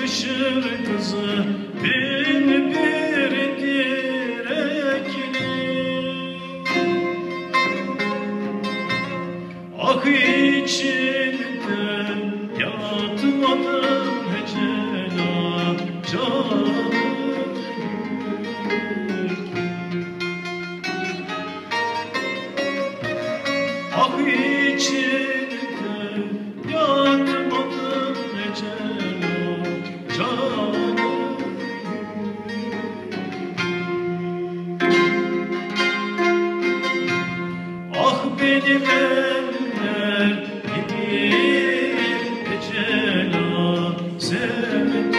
Hışır kızı Bin bir direkli Ah içinden benim eller gibi ecela sevdiğim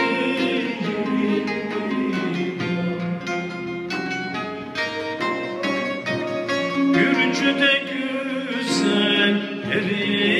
Gürcü'de güzel eridi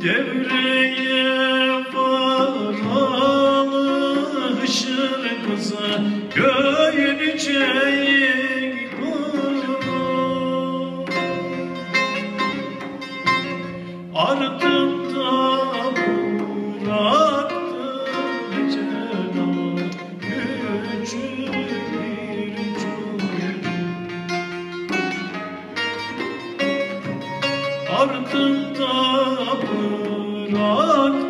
Devreye varalı hışır kıza Göğüneceğin Ardımda bıraktım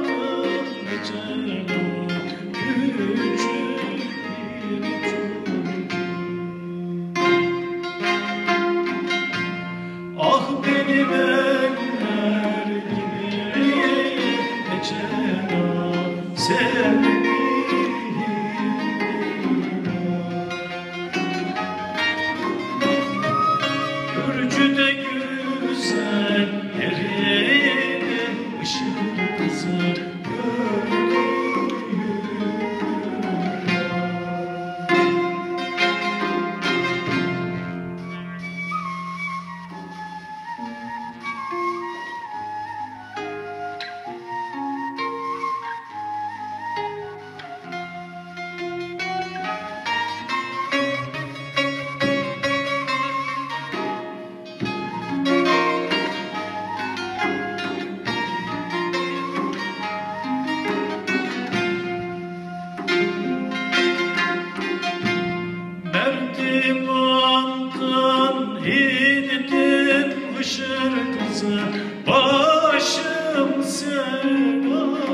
Başım sevdalı.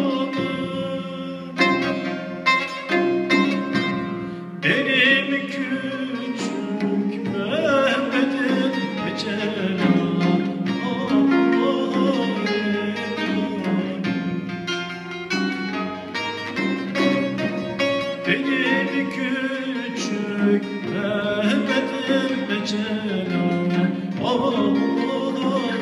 Benim küçük Mehmet'im ecela Benim küçük Mehmet'im ecela Ah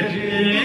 güzel